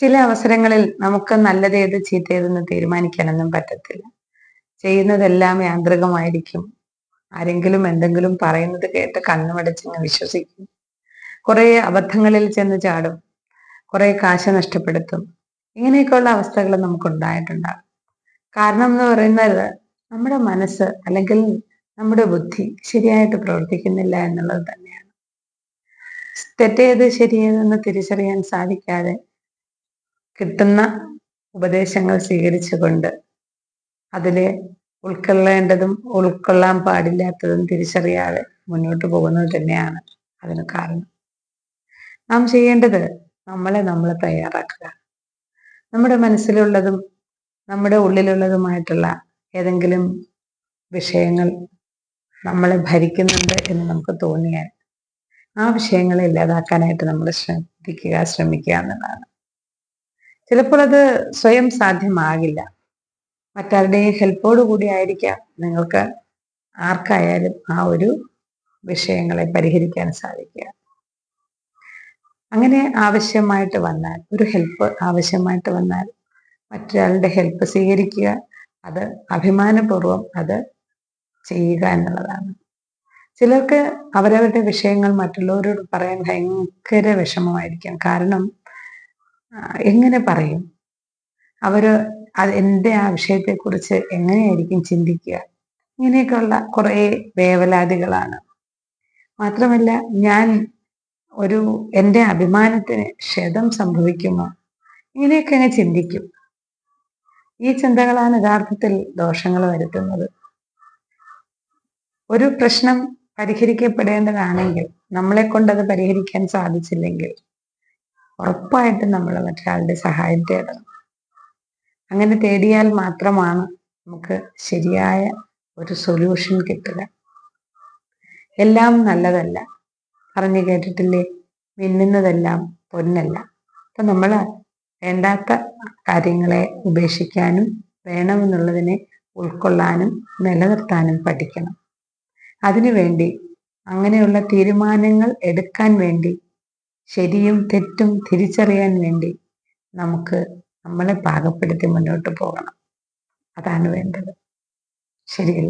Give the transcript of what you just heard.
ചില അവസരങ്ങളിൽ നമുക്ക് നല്ലതേത് ചീത്തയേതെന്ന് തീരുമാനിക്കാനൊന്നും പറ്റത്തില്ല. ചെയ്യുന്നതെല്ലാം യാന്ത്രികമായിരിക്കും. ആരെങ്കിലും എന്തെങ്കിലും പറയുന്നത് കേട്ട് കണ്ണുമടച്ചങ്ങ് വിശ്വസിക്കും. കുറെ അബദ്ധങ്ങളിൽ ചെന്ന് ചാടും. കുറെ കാശ നഷ്ടപ്പെടുത്തും. ഇങ്ങനെയൊക്കെയുള്ള അവസ്ഥകൾ നമുക്ക് ഉണ്ടായിട്ടുണ്ടാകും കാരണം എന്ന് പറയുന്നത് നമ്മുടെ മനസ്സ് അല്ലെങ്കിൽ നമ്മുടെ ബുദ്ധി ശരിയായിട്ട് പ്രവർത്തിക്കുന്നില്ല എന്നുള്ളത് തന്നെയാണ്. തെറ്റേത് ശരിയേതെന്ന് തിരിച്ചറിയാൻ സാധിക്കാതെ കിട്ടുന്ന ഉപദേശങ്ങൾ സ്വീകരിച്ചുകൊണ്ട് അതിലെ ഉൾക്കൊള്ളേണ്ടതും ഉൾക്കൊള്ളാൻ പാടില്ലാത്തതും തിരിച്ചറിയാതെ മുന്നോട്ട് പോകുന്നത് തന്നെയാണ് അതിന് കാരണം. നാം ചെയ്യേണ്ടത് നമ്മളെ നമ്മൾ തയ്യാറാക്കുക. നമ്മുടെ മനസ്സിലുള്ളതും നമ്മുടെ ഉള്ളിലുള്ളതുമായിട്ടുള്ള ഏതെങ്കിലും വിഷയങ്ങൾ നമ്മളെ ഭരിക്കുന്നുണ്ട് എന്ന് നമുക്ക് തോന്നിയാൽ ആ വിഷയങ്ങളെ ഇല്ലാതാക്കാനായിട്ട് നമ്മൾ ശ്രദ്ധിക്കുക ശ്രമിക്കുക എന്നുള്ളതാണ് ചിലപ്പോൾ അത് സ്വയം സാധ്യമാകില്ല. മറ്റാരുടെയും ഹെൽപ്പോട് കൂടി ആയിരിക്കാം നിങ്ങൾക്ക് ആർക്കായാലും ആ ഒരു വിഷയങ്ങളെ പരിഹരിക്കാൻ സാധിക്കുക. അങ്ങനെ ആവശ്യമായിട്ട് വന്നാൽ ഒരു ഹെൽപ്പ് ആവശ്യമായിട്ട് വന്നാൽ മറ്റൊരാളുടെ ഹെൽപ്പ് സ്വീകരിക്കുക അത് അഭിമാനപൂർവം അത് ചെയ്യുക എന്നുള്ളതാണ്. ചിലർക്ക് അവരവരുടെ വിഷയങ്ങൾ മറ്റുള്ളവരോട് പറയാൻ ഭയങ്കര വിഷമമായിരിക്കാം. കാരണം എങ്ങനെ പറയും? അവർ എന്റെ ആ വിഷയത്തെക്കുറിച്ച് എങ്ങനെയായിരിക്കും ചിന്തിക്കുക? ഇങ്ങനെയൊക്കെയുള്ള കുറേ വേവലാതികളാണ്. മാത്രമല്ല ഞാൻ ഒരു എന്റെ അഭിമാനത്തിന് ക്ഷതം സംഭവിക്കുമോ? ഇങ്ങനെയൊക്കെ അങ്ങ് ചിന്തിക്കും. ഈ ചിന്തകളാണ് യഥാർത്ഥത്തിൽ ദോഷങ്ങൾ വരുത്തുന്നത്. ഒരു പ്രശ്നം പരിഹരിക്കപ്പെടേണ്ടതാണെങ്കിൽ നമ്മളെ കൊണ്ട് അത് പരിഹരിക്കാൻ സാധിച്ചില്ലെങ്കിൽ ഉറപ്പായിട്ടും നമ്മൾ മറ്റൊരാളുടെ സഹായം തേടണം. അങ്ങനെ തേടിയാൽ മാത്രമാണ് നമുക്ക് ശരിയായ ഒരു സൊല്യൂഷൻ കിട്ടുക. എല്ലാം നല്ലതല്ല. പറഞ്ഞു കേട്ടിട്ടില്ലേ? മിന്നുന്നതെല്ലാം പൊന്നല്ല. അപ്പൊ നമ്മൾ വേണ്ടാത്ത കാര്യങ്ങളെ ഉപേക്ഷിക്കാനും വേണമെന്നുള്ളതിനെ ഉൾക്കൊള്ളാനും നിലനിർത്താനും പഠിക്കണം. അതിനുവേണ്ടി അങ്ങനെയുള്ള തീരുമാനങ്ങൾ എടുക്കാൻ വേണ്ടി ശരിയും തെറ്റും തിരിച്ചറിയാൻ വേണ്ടി നമുക്ക് നമ്മളെ പാകപ്പെടുത്തി മുന്നോട്ട് പോകണം. അതാണ് വേണ്ടത്. ശരിയല്ലേ?